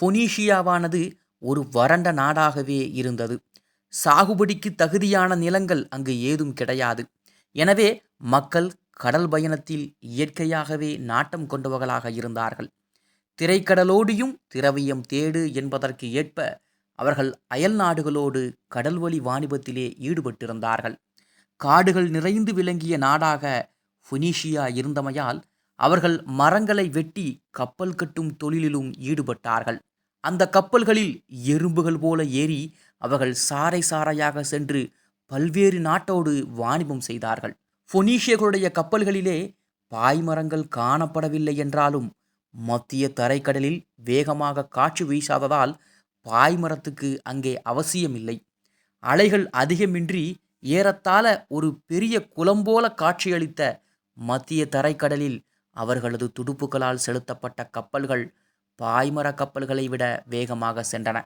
ஃபொனீஷியாவானது ஒரு வறண்ட நாடாகவே இருந்தது. சாகுபடிக்கு தகுதியான நிலங்கள் அங்கு ஏதும் கிடையாது. எனவே மக்கள் கடல் பயணத்தில் இயற்கையாகவே நாட்டம் கொண்டவர்களாக இருந்தார்கள். திரைக்கடலோடியும் திரவியம் தேடு என்பதற்கு ஏற்ப அவர்கள் அயல் நாடுகளோடு கடல்வழி வாணிபத்திலே ஈடுபட்டிருந்தார்கள். காடுகள் நிறைந்து விளங்கிய நாடாக ஃபுனீஷியா இருந்தமையால் அவர்கள் மரங்களை வெட்டி கப்பல் கட்டும் தொழிலிலும் ஈடுபட்டார்கள். அந்த கப்பல்களில் எறும்புகள் போல ஏறி அவர்கள் சாறை சாறையாக சென்று பல்வேறு நாட்டோடு வாணிபம் செய்தார்கள். பொனீஷியர்களுடைய கப்பல்களிலே பாய்மரங்கள் காணப்படவில்லை என்றாலும் மத்திய தரைக்கடலில் வேகமாக காற்று வீசாததால் பாய்மரத்துக்கு அங்கே அவசியமில்லை. அலைகள் அதிகமின்றி ஏறத்தாழ ஒரு பெரிய குளம்போல காட்சியளித்த மத்திய தரைக்கடலில் அவர்களது துடுப்புகளால் செலுத்தப்பட்ட கப்பல்கள் பாய்மர கப்பல்களை விட வேகமாக சென்றன.